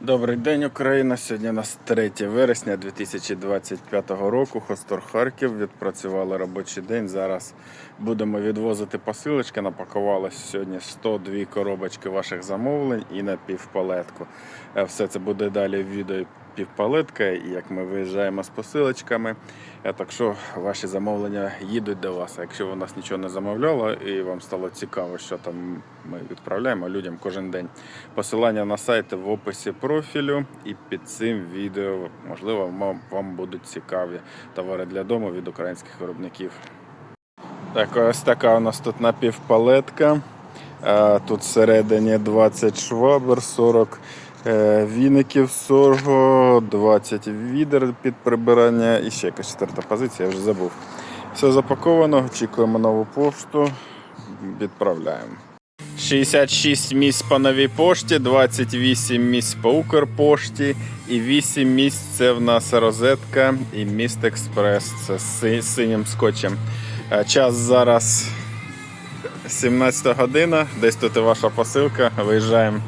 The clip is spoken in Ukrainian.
Добрий день, Україна. Сьогодні у нас 3 вересня 2025 року. Хостор Харків відпрацювали робочий день. Зараз будемо відвозити посилочки. Напакувалось сьогодні 102 коробочки ваших замовлень і на півпалетку. Е, Все це буде далі в відео півпалетка, і як ми виїжджаємо з посилочками. Е, Так що ваші замовлення їдуть до вас. А якщо ви нас нічого не замовляло і вам стало цікаво, що там ми відправляємо людям кожен день. Посилання на сайт в описі профілю і під цим відео, можливо, вам, будуть цікаві товари для дому від українських виробників. Так, ось така у нас тут напівпалетка. Е, Тут всередині 20 швабр, 40 е, віників сорго, 20 відер під прибирання і ще якась четверта позиція, я вже забув. Все запаковано, очікуємо нову пошту, відправляємо. 66 місць по новій пошті, 28 місць по Укрпошті і 8 місць це в нас розетка і міст Експрес. Це з си- синім скотчем. Е, Час зараз 17 година. Десь тут і ваша посилка. Виїжджаємо.